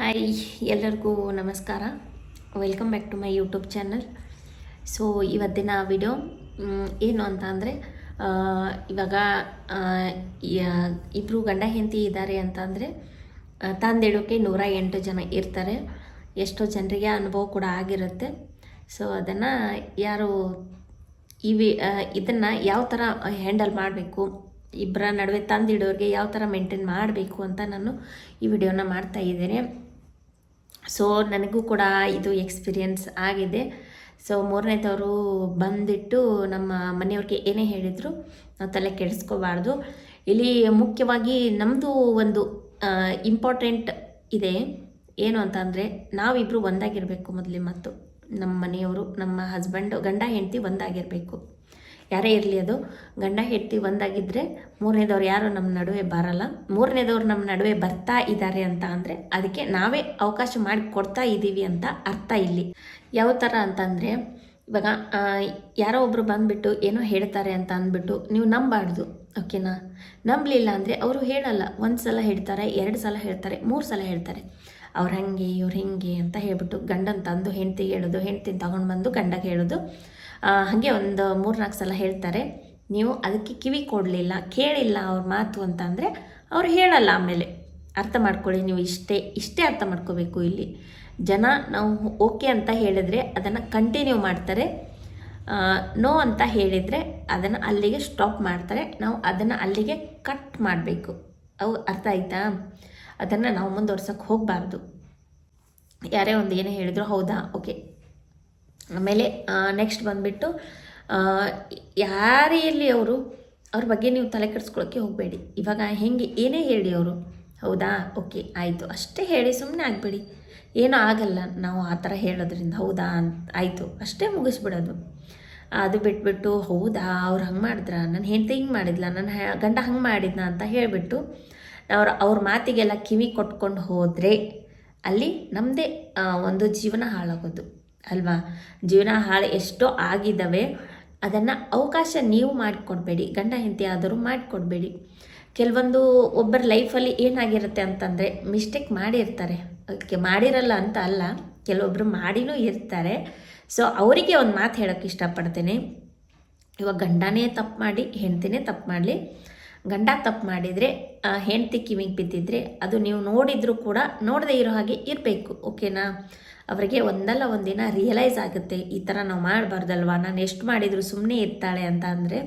Hi ಎಲ್ಲರಿಗೂ ನಮಸ್ಕಾರ. Welcome back to my YouTube channel so ಇವತ್ತಿನ ವಿಡಿಯೋ ಏನು ಅಂತ ಅಂದರೆ ಇವಾಗ ಇಬ್ಬರು ಗಂಡ ಹೆಂಡತಿ ಇದ್ದಾರೆ ಅಂತಂದರೆ ತಂದಿಡೋಕ್ಕೆ ನೂರ ಎಂಟು ಜನ ಇರ್ತಾರೆ. ಎಷ್ಟೋ ಜನರಿಗೆ ಅನುಭವ ಕೂಡ ಆಗಿರುತ್ತೆ. ಸೊ ಅದನ್ನು ಯಾರು ಇವಿ ಇದನ್ನು ಯಾವ ಥರ ಹ್ಯಾಂಡಲ್ ಮಾಡಬೇಕು ಇಬ್ಬರ ನಡುವೆ ತಂದಿಡೋರಿಗೆ ಯಾವ ಥರ ಮೇಂಟೈನ್ ಮಾಡಬೇಕು ಅಂತ ನಾನು ಈ ವಿಡಿಯೋನ ಮಾಡ್ತಾ ಇದ್ದೇನೆ. ಸೊ ನನಗೂ ಕೂಡ ಇದು ಎಕ್ಸ್ಪೀರಿಯನ್ಸ್ ಆಗಿದೆ. ಸೊ ಮೂರನೇದವರು ಬಂದಿಟ್ಟು ನಮ್ಮ ಮನೆಯವ್ರಿಗೆ ಏನೇ ಹೇಳಿದರು ನಾವು ತಲೆ ಕೆಡಿಸ್ಕೋಬಾರ್ದು. ಇಲ್ಲಿ ಮುಖ್ಯವಾಗಿ ನಮ್ಮದು ಒಂದು ಇಂಪಾರ್ಟೆಂಟ್ ಇದೆ. ಏನು ಅಂತಂದರೆ ನಾವಿಬ್ಬರು ಒಂದಾಗಿರಬೇಕು ಮೊದಲೇ ಮತ್ತು ನಮ್ಮ ಮನೆಯವರು, ನಮ್ಮ ಹಸ್ಬೆಂಡು ಗಂಡ ಹೆಂಡತಿ ಒಂದಾಗಿರಬೇಕು. ಯಾರೇ ಇರಲಿ ಅದು. ಗಂಡ ಹೆಟ್ಟಿ ಒಂದಾಗಿದ್ದರೆ ಮೂರನೇದವ್ರು ಯಾರು ನಮ್ಮ ನಡುವೆ ಬರಲ್ಲ. ಮೂರನೇದವ್ರು ನಮ್ಮ ನಡುವೆ ಬರ್ತಾ ಇದ್ದಾರೆ ಅಂತ ಅಂದರೆ ಅದಕ್ಕೆ ನಾವೇ ಅವಕಾಶ ಮಾಡಿ ಕೊಡ್ತಾ ಇದ್ದೀವಿ ಅಂತ ಅರ್ಥ ಇಲ್ಲಿ. ಯಾವ ಥರ ಅಂತಂದರೆ ಇವಾಗ ಯಾರೋ ಒಬ್ಬರು ಬಂದುಬಿಟ್ಟು ಏನೋ ಹೇಳ್ತಾರೆ ಅಂತ ಅಂದ್ಬಿಟ್ಟು ನೀವು ನಂಬಾರ್ದು, ಓಕೆನಾ? ನಂಬಲಿಲ್ಲ ಅಂದರೆ ಅವರು ಹೇಳಲ್ಲ. ಒಂದು ಸಲ ಹೇಳ್ತಾರೆ, ಎರಡು ಸಲ ಹೇಳ್ತಾರೆ, ಮೂರು ಸಲ ಹೇಳ್ತಾರೆ. ಅವ್ರು ಹಾಗೆ, ಇವ್ರು ಹಿಂಗೆ ಅಂತ ಹೇಳ್ಬಿಟ್ಟು ಗಂಡನ ತಂದು ಹೆಂಡ್ತಿಗೆ ಹೇಳೋದು, ಹೆಂಡ್ತಿನ ತಗೊಂಡು ಬಂದು ಗಂಡಗೆ ಹೇಳೋದು. ಹಾಗೆ ಒಂದು ಮೂರು ನಾಲ್ಕು ಸಲ ಹೇಳ್ತಾರೆ, ನೀವು ಅದಕ್ಕೆ ಕಿವಿ ಕೊಡಲಿಲ್ಲ, ಕೇಳಿಲ್ಲ ಅವ್ರ ಮಾತು ಅಂತ ಅಂದರೆ ಅವ್ರು ಹೇಳಲ್ಲ ಆಮೇಲೆ. ಅರ್ಥ ಮಾಡ್ಕೊಳ್ಳಿ, ನೀವು ಇಷ್ಟೇ ಇಷ್ಟೇ ಅರ್ಥ ಮಾಡ್ಕೋಬೇಕು ಇಲ್ಲಿ. ಜನ ನಾವು ಓಕೆ ಅಂತ ಹೇಳಿದರೆ ಅದನ್ನು ಕಂಟಿನ್ಯೂ ಮಾಡ್ತಾರೆ. ನೋ ಅಂತ ಹೇಳಿದರೆ ಅದನ್ನು ಅಲ್ಲಿಗೆ ಸ್ಟಾಪ್ ಮಾಡ್ತಾರೆ. ನಾವು ಅದನ್ನು ಅಲ್ಲಿಗೆ ಕಟ್ ಮಾಡಬೇಕು. ಅವು ಅರ್ಥ ಆಯ್ತಾ? ಅದನ್ನು ನಾವು ಮುಂದುವರ್ಸೋಕ್ಕೆ ಹೋಗಬಾರ್ದು. ಯಾರೇ ಒಂದು ಏನೇ ಹೇಳಿದ್ರು ಹೌದಾ? ಓಕೆ ಆಮೇಲೆ ನೆಕ್ಸ್ಟ್ ಬಂದುಬಿಟ್ಟು ಯಾರೇ ಇರಲಿ ಅವರು, ಅವ್ರ ಬಗ್ಗೆ ನೀವು ತಲೆ ಕೆಡಿಸ್ಕೊಳೋಕ್ಕೆ ಹೋಗಬೇಡಿ. ಇವಾಗ ಹೆಂಗೆ, ಏನೇ ಹೇಳಿ ಅವರು. ಹೌದಾ? ಓಕೆ, ಆಯಿತು. ಅಷ್ಟೇ ಹೇಳಿ ಸುಮ್ಮನೆ ಆಗಬೇಡಿ. ಏನೂ ಆಗಲ್ಲ ನಾವು ಆ ಥರ ಹೇಳೋದ್ರಿಂದ. ಹೌದಾ ಅಂತ, ಆಯಿತು. ಅಷ್ಟೇ ಮುಗಿಸ್ಬಿಡೋದು. ಅದು ಬಿಟ್ಬಿಟ್ಟು, ಹೌದಾ, ಅವ್ರು ಹಂಗೆ ಮಾಡಿದ್ರ? ನನ್ನ ಹೆಂಡತಿ ಹಿಂಗೆ ಮಾಡಿದ್ಲ? ನನ್ನ ಗಂಡ ಹಂಗೆ ಮಾಡಿದ್ನ ಅಂತ ಹೇಳಿಬಿಟ್ಟು, ಅವ್ರ ಅವ್ರ ಮಾತಿಗೆಲ್ಲ ಕಿವಿ ಕೊಟ್ಕೊಂಡು ಹೋದರೆ, ಅಲ್ಲಿ ನಮ್ಮದೇ ಒಂದು ಜೀವನ ಹಾಳಾಗೋದು. ಅಲ್ವಾ? ಜೀವನ ಹಾಳು ಎಷ್ಟೋ ಆಗಿದ್ದಾವೆ, ಅದನ್ನು ಅವಕಾಶ ನೀವು ಮಾಡಿಕೊಡ್ಬೇಡಿ, ಗಂಡ ಹೆಂಡತಿ ಆದರೂ ಮಾಡಿಕೊಡ್ಬೇಡಿ. ಕೆಲವೊಂದು ಒಬ್ಬರ ಲೈಫಲ್ಲಿ ಏನಾಗಿರುತ್ತೆ ಅಂತಂದರೆ ಮಿಸ್ಟೇಕ್ ಮಾಡಿರ್ತಾರೆ. ಅದಕ್ಕೆ ಮಾಡಿರಲ್ಲ ಅಂತ ಅಲ್ಲ ಕೆಲವೊಬ್ಬರು ಮಾಡಿನೂ ಇರ್ತಾರೆ. ಸೊ ಅವರಿಗೆ ಒಂದು ಮಾತು ಹೇಳೋಕ್ಕೆ ಇಷ್ಟಪಡ್ತೇನೆ. ಇವಾಗ ಗಂಡನೇ ತಪ್ಪು ಮಾಡಿ, ಹೆಂಡ್ತಿನೇ ತಪ್ಪು ಮಾಡಲಿ. ಗಂಡ ತಪ್ಪು ಮಾಡಿದರೆ ಹೆಂಡತಿ ಕಿವಿಗೆ ಬಿದ್ದಿದ್ರೆ, ಅದು ನೀವು ನೋಡಿದರೂ ಕೂಡ ನೋಡದೇ ಇರೋ ಹಾಗೆ ಇರಬೇಕು ಓಕೆನಾ ಅವರಿಗೆ ಒಂದಲ್ಲ ಒಂದಿನ ರಿಯಲೈಸ್ ಆಗುತ್ತೆ, ಈ ಥರ ನಾವು ಮಾಡಬಾರ್ದಲ್ವ? ನಾನು ಎಷ್ಟು ಮಾಡಿದರೂ ಸುಮ್ಮನೆ ಇರ್ತಾಳೆ ಅಂತ ಅಂದರೆ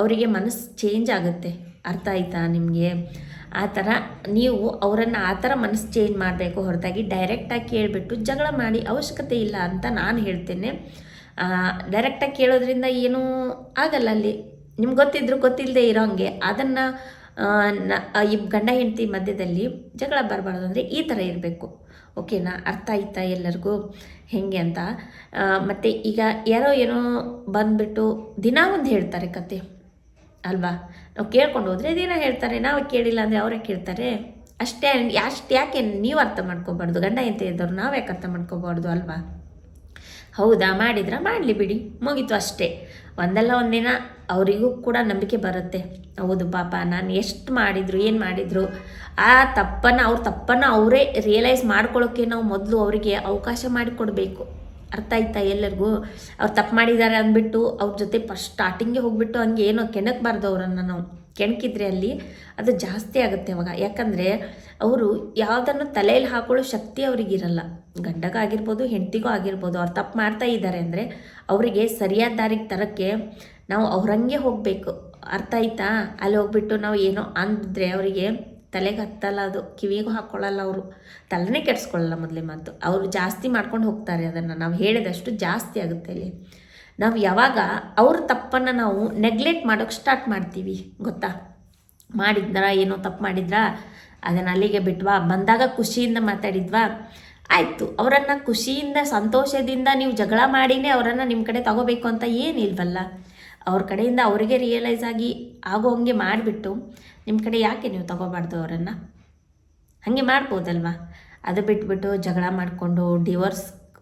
ಅವರಿಗೆ ಮನಸ್ಸು ಚೇಂಜ್ ಆಗುತ್ತೆ. ಅರ್ಥ ಆಯ್ತಾ ನಿಮಗೆ? ಆ ಥರ ನೀವು ಅವರನ್ನು ಆ ಥರ ಮನಸ್ಸು ಚೇಂಜ್ ಮಾಡಬೇಕು ಹೊರತಾಗಿ ಡೈರೆಕ್ಟಾಗಿ ಕೇಳಿಬಿಟ್ಟು ಜಗಳ ಮಾಡಿ ಅವಶ್ಯಕತೆ ಇಲ್ಲ ಅಂತ ನಾನು ಹೇಳ್ತೇನೆ. ಡೈರೆಕ್ಟಾಗಿ ಕೇಳೋದ್ರಿಂದ ಏನೂ ಆಗಲ್ಲ ಅಲ್ಲಿ. ನಿಮ್ಗೆ ಗೊತ್ತಿದ್ರು ಗೊತ್ತಿಲ್ಲದೆ ಇರೋ ಹಂಗೆ. ಅದನ್ನು ಈ ಗಂಡ ಹೆಂಡತಿ ಮಧ್ಯದಲ್ಲಿ ಜಗಳ ಬರಬಾರ್ದು ಅಂದರೆ ಈ ಥರ ಇರಬೇಕು. ಓಕೆನಾ? ಅರ್ಥ ಆಯ್ತಾ ಎಲ್ಲರಿಗೂ? ಹೆಂಗೆ ಅಂತ? ಮತ್ತು ಈಗ ಯಾರೋ ಏನೋ ಬಂದುಬಿಟ್ಟು ದಿನ ಒಂದು ಹೇಳ್ತಾರೆ ಕತೆ. ಅಲ್ವಾ? ನಾವು ಕೇಳ್ಕೊಂಡು ಹೋದರೆ ದಿನ ಹೇಳ್ತಾರೆ. ನಾವು ಕೇಳಿಲ್ಲ ಅಂದರೆ ಅವರೇ ಕೇಳ್ತಾರೆ. ಅಷ್ಟೇ, ಅಷ್ಟು ಯಾಕೆ ನೀವು ಅರ್ಥ ಮಾಡ್ಕೋಬಾರ್ದು? ಗಂಡ ಎಂತ ಇದ್ದವ್ರು ನಾವು ಯಾಕೆ ಅರ್ಥ ಮಾಡ್ಕೋಬಾರ್ದು? ಅಲ್ವಾ? ಹೌದಾ? ಮಾಡಿದ್ರ? ಮಾಡಲಿ ಬಿಡಿ. ಮುಗೀತು ಅಷ್ಟೇ. ಒಂದಲ್ಲ ಒಂದಿನ ಅವರಿಗೂ ಕೂಡ ನಂಬಿಕೆ ಬರುತ್ತೆ. ಹೌದು ಪಾಪ, ನಾನು ಎಷ್ಟು ಮಾಡಿದ್ರು, ಏನು ಮಾಡಿದ್ರು, ಆ ತಪ್ಪನ್ನು ಅವ್ರ ತಪ್ಪನ್ನು ಅವರೇ ರಿಯಲೈಸ್ ಮಾಡ್ಕೊಳ್ಳೋಕ್ಕೆ ನಾವು ಮೊದಲು ಅವರಿಗೆ ಅವಕಾಶ ಮಾಡಿಕೊಡ್ಬೇಕು. ಅರ್ಥ ಆಯ್ತಾ ಎಲ್ಲರಿಗೂ? ಅವ್ರು ತಪ್ಪು ಮಾಡಿದ್ದಾರೆ ಅಂದ್ಬಿಟ್ಟು ಅವ್ರ ಜೊತೆ ಫಸ್ಟ್ ಸ್ಟಾರ್ಟಿಂಗೇ ಹೋಗ್ಬಿಟ್ಟು ಹಂಗೆ ಏನೋ ಕೆಣಕ್ಬಾರ್ದು ಅವರನ್ನು ನಾವು. ಕೆಣಕಿದ್ರೆ ಅಲ್ಲಿ ಅದು ಜಾಸ್ತಿ ಆಗುತ್ತೆ ಅವಾಗ. ಯಾಕಂದರೆ ಅವರು ಯಾವುದನ್ನು ತಲೆಯಲ್ಲಿ ಹಾಕೊಳ್ಳೋ ಶಕ್ತಿ ಅವರಿಗಿರಲ್ಲ. ಗಂಡಗಾಗಿರ್ಬೋದು ಹೆಂಡತಿಗೂ ಆಗಿರ್ಬೋದು, ಅವ್ರು ತಪ್ಪು ಮಾಡ್ತಾ ಇದ್ದಾರೆ ಅಂದರೆ ಅವರಿಗೆ ಸರಿಯಾದ ದಾರಿಗೆ ತರೋಕ್ಕೆ ನಾವು ಅವ್ರಂಗೆ ಹೋಗಬೇಕು. ಅರ್ಥ ಆಯ್ತಾ? ಅಲ್ಲಿ ಹೋಗ್ಬಿಟ್ಟು ನಾವು ಏನೋ ಅಂದಿದ್ರೆ ಅವರಿಗೆ ತಲೆಗೆ ಹತ್ತಲ್ಲ ಅದು, ಕಿವಿಗೂ ಹಾಕ್ಕೊಳ್ಳಲ್ಲ ಅವರು. ತಲೆನೇ ಕೆಡಿಸ್ಕೊಳ್ಳಲ್ಲ ಮೊದಲೇ ಮಾತು. ಅವರು ಜಾಸ್ತಿ ಮಾಡ್ಕೊಂಡು ಹೋಗ್ತಾರೆ ಅದನ್ನು. ನಾವು ಹೇಳಿದಷ್ಟು ಜಾಸ್ತಿ ಆಗುತ್ತೆ ಅಲ್ಲಿ. ನಾವು ಯಾವಾಗ ಅವ್ರ ತಪ್ಪನ್ನು ನಾವು ನೆಗ್ಲೆಕ್ಟ್ ಮಾಡೋಕ್ಕೆ ಸ್ಟಾರ್ಟ್ ಮಾಡ್ತೀವಿ, ಗೊತ್ತಾ? ಮಾಡಿದ್ರಾ, ಏನೋ ತಪ್ಪು ಮಾಡಿದ್ರಾ? ಅದನ್ನು ಅಲ್ಲಿಗೆ ಬಿಟ್ವಾ? ಬಂದಾಗ ಖುಷಿಯಿಂದ ಮಾತಾಡಿದ್ವಾ? ಆಯಿತು, ಅವರನ್ನು ಖುಷಿಯಿಂದ, ಸಂತೋಷದಿಂದ ನೀವು ಜಗಳ ಮಾಡಿನೇ ಅವರನ್ನು ನಿಮ್ಮ ಕಡೆ ತಗೋಬೇಕು ಅಂತ ಏನಿಲ್ವಲ್ಲ ಅವ್ರ ಕಡೆಯಿಂದ ಅವರಿಗೆ ರಿಯಲೈಸ್ ಆಗಿ ಆಗೋ ಹಂಗೆ ಮಾಡಿಬಿಟ್ಟು ನಿಮ್ಮ ಕಡೆ ಯಾಕೆ ನೀವು ತಗೋಬಾರ್ದು ಅವರನ್ನು? ಹಾಗೆ ಮಾಡ್ಬೋದಲ್ವಾ? ಅದು ಬಿಟ್ಬಿಟ್ಟು ಜಗಳ ಮಾಡಿಕೊಂಡು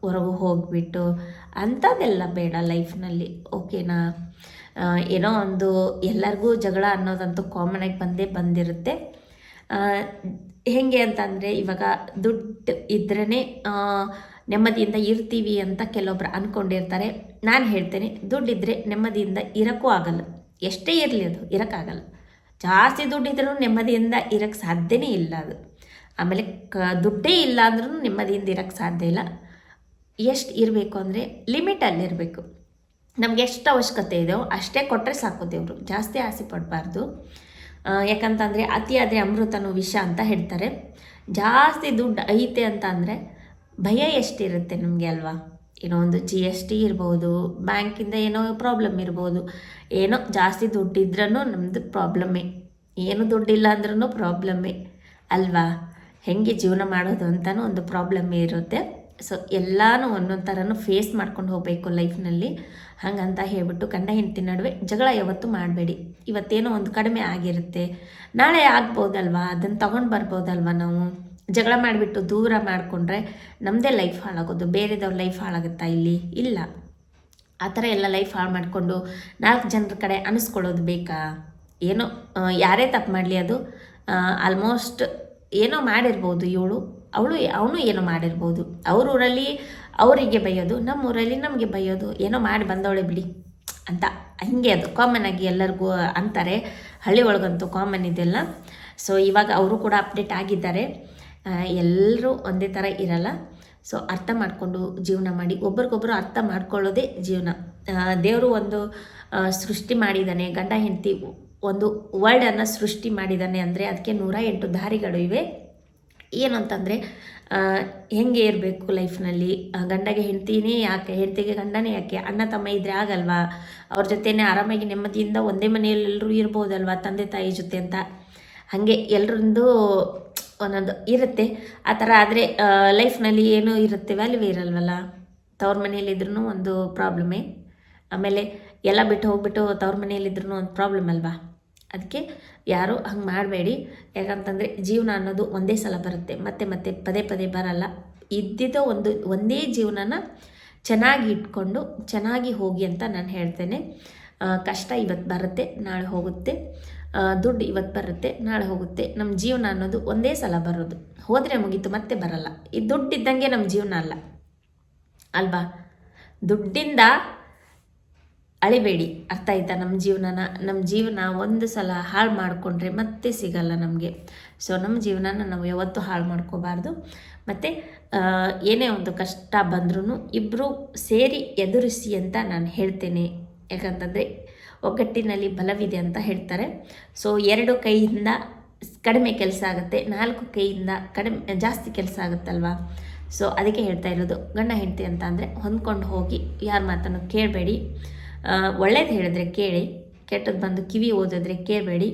ಡಿವೋರ್ಸ್ವರೆಗೂ ಹೋಗಿಬಿಟ್ಟು ಅಂಥದ್ದೆಲ್ಲ ಬೇಡ ಲೈಫ್ನಲ್ಲಿ, ಓಕೆನಾ? ಏನೋ ಒಂದು ಎಲ್ಲರಿಗೂ ಜಗಳ ಅನ್ನೋದಂತೂ ಆಗಿ ಬಂದೇ ಬಂದಿರುತ್ತೆ. ಹೇಗೆ ಅಂತಂದರೆ ಇವಾಗ ದುಡ್ಡು ಇದ್ರೇ ನೆಮ್ಮದಿಯಿಂದ ಇರ್ತೀವಿ ಅಂತ ಕೆಲವೊಬ್ರು ಅಂದ್ಕೊಂಡಿರ್ತಾರೆ ನಾನು ಹೇಳ್ತೇನೆ ದುಡ್ಡಿದ್ದರೆ ನೆಮ್ಮದಿಯಿಂದ ಇರೋಕ್ಕೂ ಆಗಲ್ಲ. ಎಷ್ಟೇ ಇರಲಿ ಅದು, ಇರೋಕ್ಕಾಗಲ್ಲ. ಜಾಸ್ತಿ ದುಡ್ಡಿದ್ರೂ ನೆಮ್ಮದಿಯಿಂದ ಇರೋಕ್ಕೆ ಸಾಧ್ಯನೇ ಇಲ್ಲ ಅದು. ಆಮೇಲೆ ಕ, ದುಡ್ಡೇ ಇಲ್ಲ ಅಂದ್ರೂ ನೆಮ್ಮದಿಯಿಂದ ಇರೋಕ್ಕೆ ಸಾಧ್ಯ ಇಲ್ಲ. ಎಷ್ಟು ಇರಬೇಕು ಅಂದರೆ ಲಿಮಿಟಲ್ಲಿರಬೇಕು ನಮ್ಗೆ ಎಷ್ಟು ಅವಶ್ಯಕತೆ ಇದೆಯೋ ಅಷ್ಟೇ ಕೊಟ್ಟರೆ ಸಾಕು ದೇವರು. ಜಾಸ್ತಿ ಆಸೆ ಪಡಬಾರ್ದು. ಯಾಕಂತಂದರೆ ಅತಿಯಾದರೆ ಅಮೃತನೂ ವಿಷ ಅಂತ ಹೇಳ್ತಾರೆ. ಜಾಸ್ತಿ ದುಡ್ಡು ಐತೆ ಅಂತ ಅಂದರೆ ಭಯ ಎಷ್ಟಿರುತ್ತೆ ನಮಗೆ ಅಲ್ವಾ? ಏನೋ ಒಂದು ಜಿ ಎಸ್ ಟಿ ಇರ್ಬೋದು ಬ್ಯಾಂಕಿಂದ ಏನೋ ಪ್ರಾಬ್ಲಮ್ ಇರ್ಬೋದು. ಏನೋ ಜಾಸ್ತಿ ದುಡ್ಡಿದ್ರೂ ನಮ್ಮದು ಪ್ರಾಬ್ಲಮ್ಮೇ ಏನು ದುಡ್ಡಿಲ್ಲ ಅಂದ್ರೂ ಪ್ರಾಬ್ಲಮ್ಮೇ ಅಲ್ವಾ? ಹೆಂಗೆ ಜೀವನ ಮಾಡೋದು ಅಂತಲೂ ಒಂದು ಪ್ರಾಬ್ಲಮ್ಮೇ ಇರುತ್ತೆ. ಸೊ ಎಲ್ಲನೂ ಒಂದೊಂದು ಥರನೂ ಫೇಸ್ ಮಾಡ್ಕೊಂಡು ಹೋಗಬೇಕು ಲೈಫ್ನಲ್ಲಿ ಹಾಗಂತ ಹೇಳ್ಬಿಟ್ಟು ಗಂಡ ಹೆಂಡತಿ ನಡುವೆ ಜಗಳ ಯಾವತ್ತೂ ಮಾಡಬೇಡಿ. ಇವತ್ತೇನೋ ಒಂದು ಕಡಿಮೆ ಆಗಿರುತ್ತೆ. ನಾಳೆ ಆಗ್ಬೋದಲ್ವಾ? ಅದನ್ನು ತೊಗೊಂಡು ಬರ್ಬೋದಲ್ವಾ ನಾವು? ಜಗಳ ಮಾಡಿಬಿಟ್ಟು ದೂರ ಮಾಡಿಕೊಂಡ್ರೆ ನಮ್ಮದೇ ಲೈಫ್ ಹಾಳಾಗೋದು. ಬೇರೆದವ್ರ ಲೈಫ್ ಹಾಳಾಗುತ್ತಾ ಇಲ್ಲಿ? ಇಲ್ಲ. ಆ ಥರ ಎಲ್ಲ ಲೈಫ್ ಹಾಳು ಮಾಡಿಕೊಂಡು ನಾಲ್ಕು ಜನರ ಕಡೆ ಅನಿಸ್ಕೊಳ್ಳೋದು ಬೇಕಾ? ಏನೋ ಯಾರೇ ತಪ್ಪು ಮಾಡಲಿ ಅದು. ಆಲ್ಮೋಸ್ಟ್ ಏನೋ ಮಾಡಿರ್ಬೋದು ಇವಳು. ಅವಳು ಅವನು ಏನೋ ಮಾಡಿರ್ಬೋದು. ಅವ್ರ ಊರಲ್ಲಿ ಅವರಿಗೆ ಬೈಯೋದು, ನಮ್ಮ ಊರಲ್ಲಿ ನಮಗೆ ಬೈಯೋದು, ಏನೋ ಮಾಡಿ ಬಂದವಳೆ ಬಿಡಿ ಅಂತ. ಹಿಂಗೆ ಅದು ಕಾಮನ್ ಆಗಿ ಎಲ್ಲರಿಗೂ ಅಂತಾರೆ. ಹಳ್ಳಿ ಒಳಗಂತೂ ಕಾಮನ್ ಇದೆಲ್ಲ. ಸೊ ಇವಾಗ ಅವರು ಕೂಡ ಅಪ್ಡೇಟ್ ಆಗಿದ್ದಾರೆ. ಎಲ್ಲರೂ ಒಂದೇ ಥರ ಇರಲ್ಲ. ಸೊ ಅರ್ಥ ಮಾಡಿಕೊಂಡು ಜೀವನ ಮಾಡಿ. ಒಬ್ರಿಗೊಬ್ರು ಅರ್ಥ ಮಾಡ್ಕೊಳ್ಳೋದೇ ಜೀವನ. ದೇವರು ಒಂದು ಸೃಷ್ಟಿ ಮಾಡಿದ್ದಾನೆ. ಗಂಡ ಹೆಂಡತಿ ಒಂದು ವರ್ಲ್ಡನ್ನು ಸೃಷ್ಟಿ ಮಾಡಿದ್ದಾನೆ ಅಂದರೆ ಅದಕ್ಕೆ ನೂರ ಎಂಟು ದಾರಿಗಳು ಇವೆ. ಏನು ಅಂತಂದರೆ ಹೆಂಗೆ ಇರಬೇಕು ಲೈಫ್ನಲ್ಲಿ ಗಂಡಗೆ ಹೆಂಡ್ತಿನೇ ಯಾಕೆ? ಹೆಂಡ್ತಿಗೆ ಗಂಡನೇ ಯಾಕೆ? ಅಣ್ಣ ತಮ್ಮ ಇದ್ದರೆ ಆಗಲ್ವಾ? ಅವ್ರ ಜೊತೆನೇ ಆರಾಮಾಗಿ ನೆಮ್ಮದಿಯಿಂದ ಒಂದೇ ಮನೆಯಲ್ಲಿ ಎಲ್ಲರೂ ಇರ್ಬೋದಲ್ವಾ? ತಂದೆ ತಾಯಿ ಜೊತೆ ಅಂತ. ಹಾಗೆ ಎಲ್ಲರಿಂದು ಒಂದೊಂದು ಇರುತ್ತೆ. ಆ ಥರ ಆದರೆ ಲೈಫ್ನಲ್ಲಿ ಏನೂ ಇರುತ್ತೆ ವ್ಯಾಲ್ಯೂ ಇರಲ್ವಲ್ಲ? ತವ್ರ ಮನೆಯಲ್ಲಿದ್ರೂ ಒಂದು ಪ್ರಾಬ್ಲಮೇ ಆಮೇಲೆ ಎಲ್ಲ ಬಿಟ್ಟು ಹೋಗ್ಬಿಟ್ಟು ತವ್ರ ಮನೆಯಲ್ಲಿದ್ರೂ ಒಂದು ಪ್ರಾಬ್ಲಮ್ ಅಲ್ವಾ? ಅದಕ್ಕೆ ಯಾರೂ ಹಂಗೆ ಮಾಡಬೇಡಿ. ಯಾಕಂತಂದರೆ ಜೀವನ ಅನ್ನೋದು ಒಂದೇ ಸಲ ಬರುತ್ತೆ. ಮತ್ತೆ ಮತ್ತೆ ಪದೇ ಪದೇ ಬರಲ್ಲ. ಇದ್ದಿದ್ದ ಒಂದು, ಒಂದೇ ಜೀವನನ ಚೆನ್ನಾಗಿ ಇಟ್ಕೊಂಡು ಚೆನ್ನಾಗಿ ಹೋಗಿ ಅಂತ ನಾನು ಹೇಳ್ತೇನೆ. ಕಷ್ಟ ಇವತ್ತು ಬರುತ್ತೆ, ನಾಳೆ ಹೋಗುತ್ತೆ. ದುಡ್ಡು ಇವತ್ತು ಬರುತ್ತೆ, ನಾಳೆ ಹೋಗುತ್ತೆ. ನಮ್ಮ ಜೀವನ ಅನ್ನೋದು ಒಂದೇ ಸಲ ಬರೋದು. ಹೋದರೆ ಮುಗೀತು, ಮತ್ತೆ ಬರಲ್ಲ. ಈ ದುಡ್ಡು ಇದ್ದಂಗೆ ನಮ್ಮ ಜೀವನ ಅಲ್ಲ. ಅಲ್ವಾ? ದುಡ್ಡಿಂದ ಅಳಿಬೇಡಿ. ಅರ್ಥ ಆಯ್ತಾ? ನಮ್ಮ ಜೀವನನ ನಮ್ಮ ಜೀವನ ಒಂದು ಸಲ ಹಾಳು ಮಾಡಿಕೊಂಡ್ರೆ ಮತ್ತೆ ಸಿಗಲ್ಲ ನಮಗೆ. ಸೊ ನಮ್ಮ ಜೀವನನ ನಾವು ಯಾವತ್ತೂ ಹಾಳು ಮಾಡ್ಕೋಬಾರ್ದು. ಮತ್ತು ಏನೇ ಒಂದು ಕಷ್ಟ ಬಂದ್ರೂ ಇಬ್ಬರು ಸೇರಿ ಎದುರಿಸಿ ಅಂತ ನಾನು ಹೇಳ್ತೇನೆ. ಯಾಕಂತಂದರೆ, ಒಗ್ಗಟ್ಟಿನಲ್ಲಿ ಬಲವಿದೆ ಅಂತ ಹೇಳ್ತಾರೆ. ಸೊ ಎರಡು ಕೈಯಿಂದ ಕಡಿಮೆ ಕೆಲಸ ಆಗುತ್ತೆ, ನಾಲ್ಕು ಕೈಯಿಂದ ಕಡಿಮೆ, ಜಾಸ್ತಿ ಕೆಲಸ ಆಗುತ್ತಲ್ವಾ? ಸೊ ಅದಕ್ಕೆ ಹೇಳ್ತಾ ಇರೋದು, ಗಂಡ ಹೆಂಡತಿ ಅಂತ ಅಂದರೆ ಹೊಂದ್ಕೊಂಡು ಹೋಗಿ ಯಾರ ಮಾತನ್ನು ಕೇಳಬೇಡಿ. ಒಳ್ಳೇದು ಹೇಳಿದ್ರೆ ಕೇಳಿ ಕೆಟ್ಟದ್ದು ಬಂದು ಕಿವಿ ಓದಿದ್ರೆ ಕೇಳಬೇಡಿ.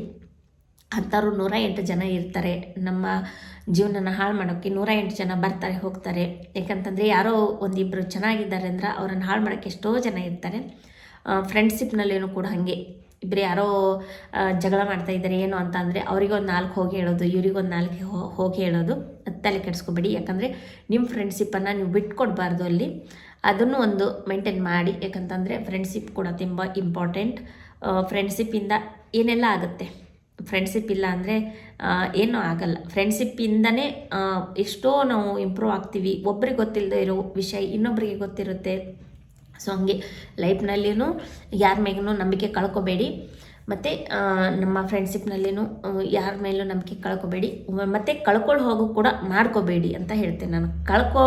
ಅಂಥವ್ರು ನೂರ ಎಂಟು ಜನ ಇರ್ತಾರೆ. ನಮ್ಮ ಜೀವನನ ಹಾಳು ಮಾಡೋಕ್ಕೆ ನೂರ ಎಂಟು ಜನ ಬರ್ತಾರೆ, ಹೋಗ್ತಾರೆ. ಯಾಕಂತಂದರೆ ಯಾರೋ ಒಂದಿಬ್ಬರು ಚೆನ್ನಾಗಿದ್ದಾರೆ ಅಂದ್ರೆ ಅವ್ರನ್ನ ಹಾಳು ಮಾಡೋಕ್ಕೆ ಎಷ್ಟೋ ಜನ ಇರ್ತಾರೆ. ಫ್ರೆಂಡ್ಶಿಪ್ನಲ್ಲೇನೂ ಕೂಡ ಹಾಗೆ. ಇಬ್ಬರು ಯಾರೋ ಜಗಳ ಮಾಡ್ತಾ ಇದ್ದಾರೆ ಏನು ಅಂತ ಅಂದರೆ ಅವರಿಗೊಂದು ನಾಲ್ಕು ಹೋಗಿ ಹೇಳೋದು, ಇವರಿಗೊಂದು ನಾಲ್ಕು ಹೋಗಿ ಹೇಳೋದು. ತಲೆ ಕೆಡಿಸ್ಕೊಬೇಡಿ. ಯಾಕಂದರೆ ನಿಮ್ಮ ಫ್ರೆಂಡ್ಶಿಪ್ಪನ್ನು ನೀವು ಬಿಟ್ಕೊಡ್ಬಾರ್ದು ಅಲ್ಲಿ. ಅದನ್ನು ಒಂದು ಮೇಂಟೈನ್ ಮಾಡಿ, ಯಾಕಂತಂದರೆ ಫ್ರೆಂಡ್ಶಿಪ್ ಕೂಡ ತುಂಬ ಇಂಪಾರ್ಟೆಂಟ್ ಫ್ರೆಂಡ್ಶಿಪ್ಪಿಂದ ಏನೆಲ್ಲ ಆಗುತ್ತೆ? ಫ್ರೆಂಡ್ಶಿಪ್ ಇಲ್ಲ ಅಂದರೆ ಏನೂ ಆಗಲ್ಲ. ಫ್ರೆಂಡ್ಶಿಪ್ಪಿಂದನೇ ಎಷ್ಟೋ ನಾವು ಇಂಪ್ರೂವ್ ಆಗ್ತೀವಿ. ಒಬ್ರಿಗೆ ಗೊತ್ತಿಲ್ಲದೆ ಇರೋ ವಿಷಯ ಇನ್ನೊಬ್ಬರಿಗೆ ಗೊತ್ತಿರುತ್ತೆ. ಸೊ ಹಂಗೆ ಲೈಫ್ನಲ್ಲಿಯೂ ಯಾರ ಮೇಲೂ ನಂಬಿಕೆ ಕಳ್ಕೊಬೇಡಿ. ಮತ್ತು ನಮ್ಮ ಫ್ರೆಂಡ್ಶಿಪ್ನಲ್ಲಿನೂ ಯಾರ ಮೇಲೂ ನಂಬಿಕೆ ಕಳ್ಕೊಬೇಡಿ. ಮತ್ತು ಕಳ್ಕೊಳ್ಳೋ ಹೋಗು ಕೂಡ ಮಾಡ್ಕೋಬೇಡಿ ಅಂತ ಹೇಳ್ತೇನೆ ನಾನು. ಕಳ್ಕೊ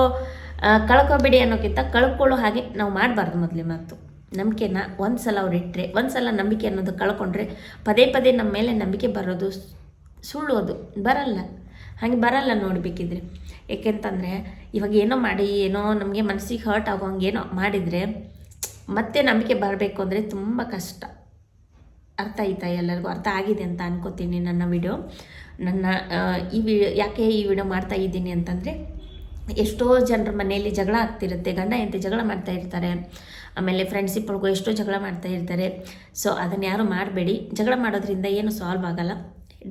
ಕಳ್ಕೊಬೇಡಿ ಅನ್ನೋಕ್ಕಿಂತ ಕಳ್ಕೊಳ್ಳೋ ಹಾಗೆ ನಾವು ಮಾಡಬಾರ್ದು ಮೊದಲೇ ಮಾತು. ನಂಬಿಕೆನ ಒಂದು ಸಲ ಅವ್ರು ಇಟ್ಟರೆ ಒಂದು ಸಲ ನಂಬಿಕೆ ಅನ್ನೋದು ಕಳ್ಕೊಂಡ್ರೆ ಪದೇ ಪದೇ ನಮ್ಮ ಮೇಲೆ ನಂಬಿಕೆ ಬರೋದು ಸುಳ್ಳು ಅದು. ಬರಲ್ಲ. ಹಾಗೆ ಬರಲ್ಲ ನೋಡಬೇಕಿದ್ರೆ ಏಕೆಂತಂದರೆ ಇವಾಗ ಏನೋ ಮಾಡಿ, ಏನೋ ನಮಗೆ ಮನಸ್ಸಿಗೆ ಹರ್ಟ್ ಆಗೋಂಗೆ ಏನೋ ಮಾಡಿದರೆ ಮತ್ತೆ ನಂಬಿಕೆ ಬರಬೇಕು ಅಂದರೆ ತುಂಬ ಕಷ್ಟ. ಅರ್ಥ ಆಯ್ತಾ ಎಲ್ಲರಿಗೂ? ಅರ್ಥ ಆಗಿದೆ ಅಂತ ಅನ್ಕೋತೀನಿ ನನ್ನ ವಿಡಿಯೋ ನನ್ನ ಈ ವಿ ಯಾಕೆ ಈ ವಿಡಿಯೋ ಮಾಡ್ತಾ ಇದ್ದೀನಿ ಅಂತಂದರೆ ಎಷ್ಟೋ ಜನರ ಮನೆಯಲ್ಲಿ ಜಗಳ ಆಗ್ತಿರುತ್ತೆ, ಗಂಡ ಹೆಂಡತಿ ಜಗಳ ಮಾಡ್ತಾ ಇರ್ತಾರೆ. ಆಮೇಲೆ ಫ್ರೆಂಡ್ಸಿಪ್ ಒಳಗೂ ಎಷ್ಟೋ ಜಗಳ ಮಾಡ್ತಾ ಇರ್ತಾರೆ. ಸೊ ಅದನ್ನು ಯಾರು ಮಾಡಬೇಡಿ. ಜಗಳ ಮಾಡೋದ್ರಿಂದ ಏನು ಸಾಲ್ವ್ ಆಗಲ್ಲ.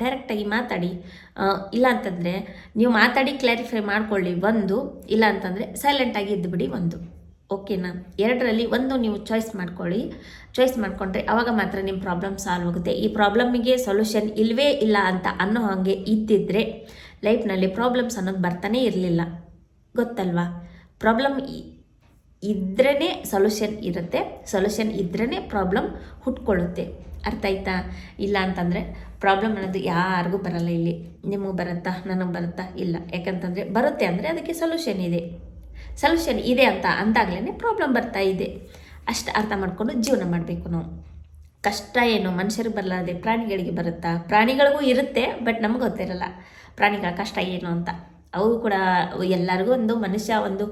ಡೈರೆಕ್ಟಾಗಿ ಮಾತಾಡಿ. ಇಲ್ಲ ಅಂತಂದರೆ ನೀವು ಮಾತಾಡಿ ಕ್ಲಾರಿಫೈ ಮಾಡ್ಕೊಳ್ಳಿ, ಒಂದು. ಇಲ್ಲ ಅಂತಂದರೆ ಸೈಲೆಂಟಾಗಿ ಇದ್ದುಬಿಡಿ ಒಂದು. ಓಕೆನಾ ಎರಡರಲ್ಲಿ ಒಂದು ನೀವು ಚಾಯ್ಸ್ ಮಾಡ್ಕೊಳ್ಳಿ. ಚಾಯ್ಸ್ ಮಾಡಿಕೊಂಡ್ರೆ ಆವಾಗ ಮಾತ್ರ ನಿಮ್ಮ ಪ್ರಾಬ್ಲಮ್ ಸಾಲ್ವ್ ಆಗುತ್ತೆ. ಈ ಪ್ರಾಬ್ಲಮ್ಮಿಗೆ ಸೊಲ್ಯೂಷನ್ ಇಲ್ಲವೇ ಇಲ್ಲ ಅಂತ ಅನ್ನೋ ಹಾಗೆ ಇದ್ದಿದ್ದರೆ ಲೈಫ್ನಲ್ಲಿ ಪ್ರಾಬ್ಲಮ್ಸ್ ಅನ್ನೋದು ಬರ್ತಾನೆ ಇರಲಿಲ್ಲ. ಗೊತ್ತಲ್ವಾ? ಪ್ರಾಬ್ಲಮ್ ಇದ್ರೇ ಸೊಲ್ಯೂಷನ್ ಇರುತ್ತೆ ಸೊಲ್ಯೂಷನ್ ಇದ್ರೇ ಪ್ರಾಬ್ಲಮ್ ಹುಟ್ಕೊಳ್ಳುತ್ತೆ. ಅರ್ಥ ಆಯ್ತಾ? ಇಲ್ಲ ಅಂತಂದರೆ ಪ್ರಾಬ್ಲಮ್ ಅನ್ನೋದು ಯಾರಿಗೂ ಬರಲ್ಲ ಇಲ್ಲಿ. ನಿಮಗೆ ಬರುತ್ತಾ? ನನಗೆ ಬರುತ್ತಾ? ಇಲ್ಲ. ಯಾಕಂತಂದರೆ ಬರುತ್ತೆ ಅಂದರೆ ಅದಕ್ಕೆ ಸೊಲ್ಯೂಷನ್ ಇದೆ. ಸೊಲ್ಯೂಷನ್ ಇದೆ ಅಂತ ಅಂದಾಗಲೇ ಪ್ರಾಬ್ಲಮ್ ಬರ್ತಾ ಇದೆ. ಅಷ್ಟು ಅರ್ಥ ಮಾಡಿಕೊಂಡು ಜೀವನ ಮಾಡಬೇಕು ನಾವು. ಕಷ್ಟ ಏನು? ಮನುಷ್ಯರಿಗೆ ಬರಲಾದೆ ಪ್ರಾಣಿಗಳಿಗೆ ಬರುತ್ತಾ? ಪ್ರಾಣಿಗಳಿಗೂ ಇರುತ್ತೆ ಬಟ್ ನಮ್ಗೆ ಗೊತ್ತಿರಲ್ಲ. ಪ್ರಾಣಿಗಳ ಕಷ್ಟ ಏನು ಅಂತ. ಅವು ಕೂಡ ಎಲ್ಲರಿಗೂ ಒಂದು ಮನುಷ್ಯ ಒಂದು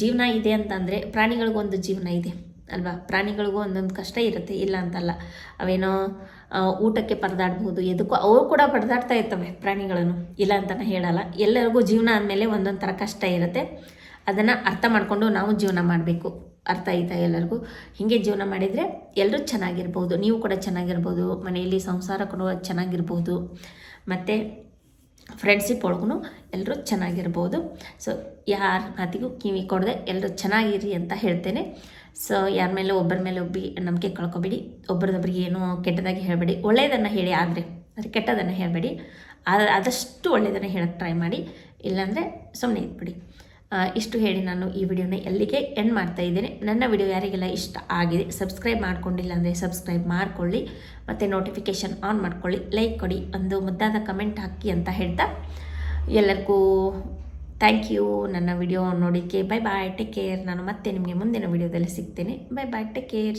ಜೀವನ ಇದೆ ಅಂತಂದರೆ ಪ್ರಾಣಿಗಳಿಗೂ ಒಂದು ಜೀವನ ಇದೆ ಅಲ್ವಾ? ಪ್ರಾಣಿಗಳಿಗೂ ಒಂದೊಂದು ಕಷ್ಟ ಇರುತ್ತೆ, ಇಲ್ಲ ಅಂತಲ್ಲ. ಅವೇನೋ ಊಟಕ್ಕೆ ಪರದಾಡ್ಬೋದು, ಎದಕ್ಕೂ ಅವು ಕೂಡ ಪರದಾಡ್ತಾ ಇರ್ತವೆ ಪ್ರಾಣಿಗಳನ್ನು, ಇಲ್ಲ ಅಂತ ನಾನು ಹೇಳಲ್ಲ. ಎಲ್ಲರಿಗೂ ಜೀವನ ಅಂದಮೇಲೆ ಒಂದೊಂದು ಥರ ಕಷ್ಟ ಇರುತ್ತೆ. ಅದನ್ನು ಅರ್ಥ ಮಾಡಿಕೊಂಡು ನಾವು ಜೀವನ ಮಾಡಬೇಕು. ಅರ್ಥ ಆಯ್ತಾ ಎಲ್ಲರಿಗೂ? ಹೀಗೆ ಜೀವನ ಮಾಡಿದರೆ ಎಲ್ಲರೂ ಚೆನ್ನಾಗಿರ್ಬೋದು, ನೀವು ಕೂಡ ಚೆನ್ನಾಗಿರ್ಬೋದು, ಮನೆಯಲ್ಲಿ ಸಂಸಾರ ಕೂಡ ಚೆನ್ನಾಗಿರ್ಬೋದು. ಮತ್ತು ಫ್ರೆಂಡ್ಶಿಪ್ ಒಳಗೂ ಎಲ್ಲರೂ ಚೆನ್ನಾಗಿರ್ಬೋದು. ಸೊ ಯಾರ ಮಾತಿಗೂ ಕಿವಿ ಕೊಡದೆ ಎಲ್ಲರೂ ಚೆನ್ನಾಗಿರಿ ಅಂತ ಹೇಳ್ತೇನೆ. ಸೊ ಯಾರ ಮೇಲೆ ಒಬ್ಬರ ಮೇಲೆ ಒಬ್ಬಿ ನಂಬಿಕೆ ಕಳ್ಕೊಬೇಡಿ. ಒಬ್ಬರದೊಬ್ಬರಿಗೆ ಏನೂ ಕೆಟ್ಟದಾಗಿ ಹೇಳಬೇಡಿ. ಒಳ್ಳೆಯದನ್ನು ಹೇಳಿ ಆದರೆ, ಅದು ಕೆಟ್ಟದನ್ನು ಹೇಳಬೇಡಿ. ಆದ- ಆದಷ್ಟು ಒಳ್ಳೆಯದನ್ನು ಹೇಳಕ್ಕೆ ಟ್ರೈ ಮಾಡಿ. ಇಲ್ಲಾಂದರೆ ಸುಮ್ಮನೆ ಇದ್ಬಿಡಿ. ಇಷ್ಟು ಹೇಳಿ ನಾನು ಈ ವಿಡಿಯೋನ ಎಲ್ಲಿಗೆ ಎಂಡ್ ಮಾಡ್ತಾ ಇದ್ದೇನೆ. ನನ್ನ ವಿಡಿಯೋ ಯಾರಿಗೆಲ್ಲ ಇಷ್ಟ ಆಗಿದೆ ಸಬ್ಸ್ಕ್ರೈಬ್ ಮಾಡ್ಕೊಂಡಿಲ್ಲ ಅಂದರೆ ಸಬ್ಸ್ಕ್ರೈಬ್ ಮಾಡ್ಕೊಳ್ಳಿ, ಮತ್ತು ನೋಟಿಫಿಕೇಷನ್ ಆನ್ ಮಾಡ್ಕೊಳ್ಳಿ ಲೈಕ್ ಕೊಡಿ, ಒಂದು ಮುದ್ದಾದ ಕಮೆಂಟ್ ಹಾಕಿ ಅಂತ ಹೇಳ್ತಾ ಎಲ್ಲರಿಗೂ ಥ್ಯಾಂಕ್ ಯು ನನ್ನ ವಿಡಿಯೋ ನೋಡಿದ್ದಕ್ಕೆ ಬೈ ಬಾಯ್ ಟೇಕ್ ಕೇರ್ ನಾನು ಮತ್ತೆ ನಿಮಗೆ ಮುಂದಿನ ವಿಡಿಯೋದಲ್ಲಿ ಸಿಗ್ತೇನೆ. Bye bye take care